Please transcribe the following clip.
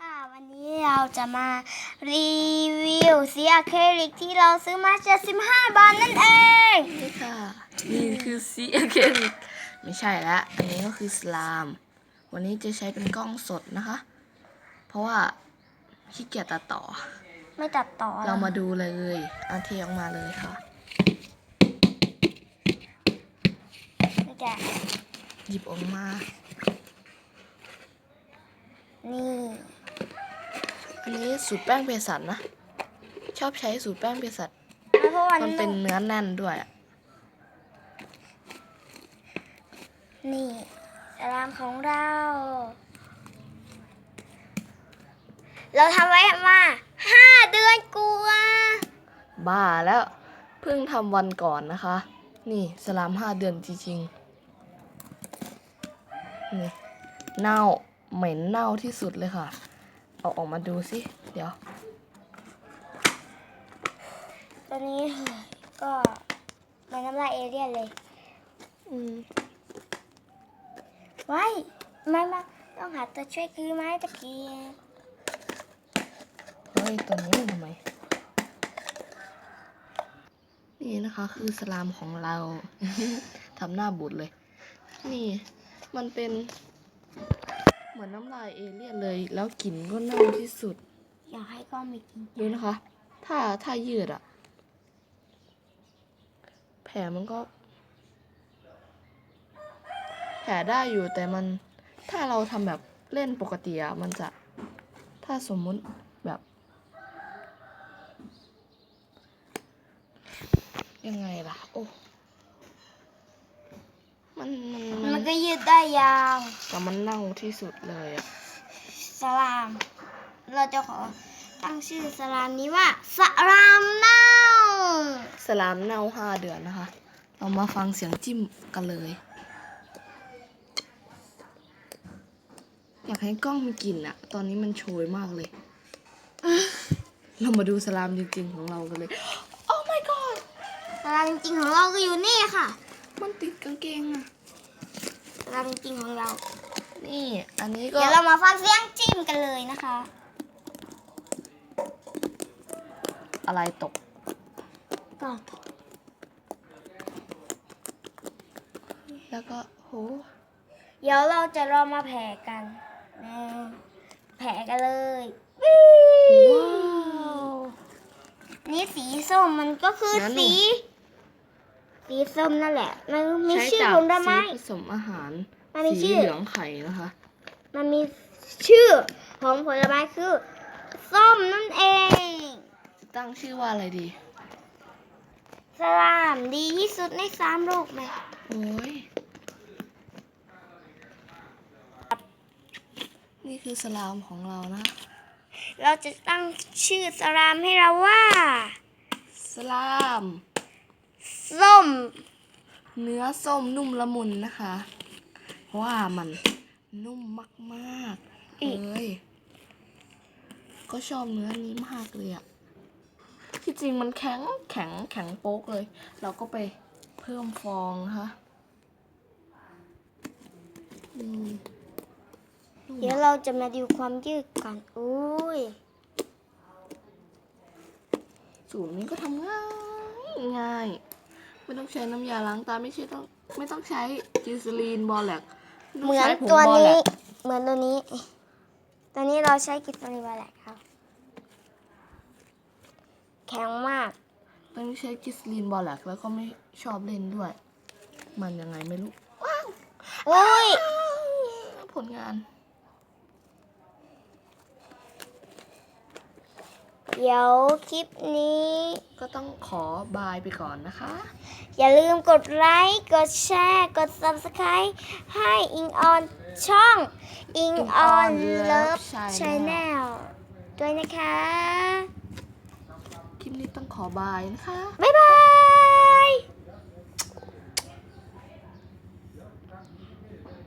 ค่ะ วันนี้เราจะมารีวิวสีอะคริลิกที่เราซื้อมา75บาทนั่นเองนี่ค่ะ นี่คือซีอะเคริกไม่ใช่ละ อันนี้ก็คือสลาม วันนี้จะใช้เป็นกล้องสดนะคะ เพราะว่าขี้เกียจตัดต่อ ไม่ตัดต่อเรามาดูเลยเอาเทออกมาเลยค่ะนี่แกะหยิบออกมานี่ อันนี้สูตรแป้งเภสัชนะ ชอบใช้สูตรแป้งเภสัชเพราะว่ามันเป็นเนื้อแน่นด้วยอะนี่สลามของเรา เราทำไว้มาห้าเดือนกว่าบ้าแล้ว เพิ่งทำวันก่อนนะคะ นี่สลามห้าเดือนจริงๆ นี่เน่าเหม็นเน่าที่สุดเลยค่ะ เอาออกมาดูสิ เดี๋ยว ตอนนี้ก็เหมันน้ำลายเอเลี่ยนเลย อืมไว้ไม่มาต้องหาตัวช่วยคือไม้ตะเกียบเฮ้ยตัวนี้มันทำไม นี่นะคะคือสลามของเรา ทำหน้าบุดเลย นี่มันเป็น เหมือนน้ำลายเอเลี่ยนเลย แล้วกลิ่นก็เน่าที่สุด อยากให้ก้อนมีกินดูนะคะ ถ้าถ้ายืดอะแผลมันก็ แผลได้อยู่แต่มันถ้าเราทำแบบเล่นปกติอะมันจะ ถ้าสมมุติแบบยังไงล่ะ โอ้ มัน มันมัมันน ก็ยืดได้ยาวแต่มันเน่าที่สุดเลยอะสลาม เราจะขอตั้งชื่อสลามนี้ว่าสลามเน่าสลามเน่าห้าเดือนนะคะ เรามาฟังเสียงจิ้มกันเลย อยากให้กล้องมีกลิ่นอะตอนนี้มันโชยมากเลย เรามาดูสลามจริงๆของเรากันเลย โอ้ my god สลามจริงๆของเราก็อยู่นี่ค่ะ มันติดกางเกงอะ สลามจริงๆของเรา นี่อันนี้ก็ เดี๋ยวเรามาฟังเสียงจิ้มกันเลยนะคะ อะไรตกก็แล้วก็โหเดี๋ยวเราจะลองมาแผ่กันนี่แผ่กันเลยว้าวนี่สีส้มมันก็คือนั่นสี สีส้มนั่นแหละ มันมีใช้ชื่อจากผลไม้ สีผสมอาหารมันมีสีชื่อ เหลืองไข่นะคะมันมีชื่อของผลไม้คือ ส้มนั่นเอง ตั้งชื่อว่าอะไรดีสลามดีที่สุดในสามโลกไหมโอ้ยนี่คือสลามของเรานะเราจะตั้งชื่อสลามให้เราว่า สลาม ส้ม เนื้อส้มนุ่มละมุนนะคะ เพราะว่ามันนุ่มมากๆอีกเลยก็ชอบเนื้อนี้มากเลยอะที่จริงมันแข็งแข็งแข็งโป๊กเลย เราก็ไปเพิ่มฟองนะคะอืมนุ่มเดี๋ยวเราจะมาดูความยืดกันอุ้ยสูตรนี้ก็ทำง่ายง่าย ไม่ต้องใช้น้ำยาล้างตาไม่ใช่ต้องไม่ต้องใช้จิสลีนบอลแลกไต้งเหมือนใช้ผงตัวบอลแลนี้กเหมือนตัวนี้ ตัวนี้เราใช้กิฟต์รีวาแลกครับ แข็งมากต้องใช้จิสลีนบอลแลกแล้วก็ไม่ชอบเล่นด้วย มันยังไงไม่รู้อุ้ยผลงาน เดี๋ยวคลิปนี้ก็ต้องขอบายไปก่อนนะคะ อย่าลืมกดไลค์ กดแชร์ กด subscribe ให้อิงออนช่อง อิงออน Ing On เลิฟ Love Channel ช n แนลด้วยนะคะ คลิปนี้ต้องขอบายนะคะ บ๊ายบาย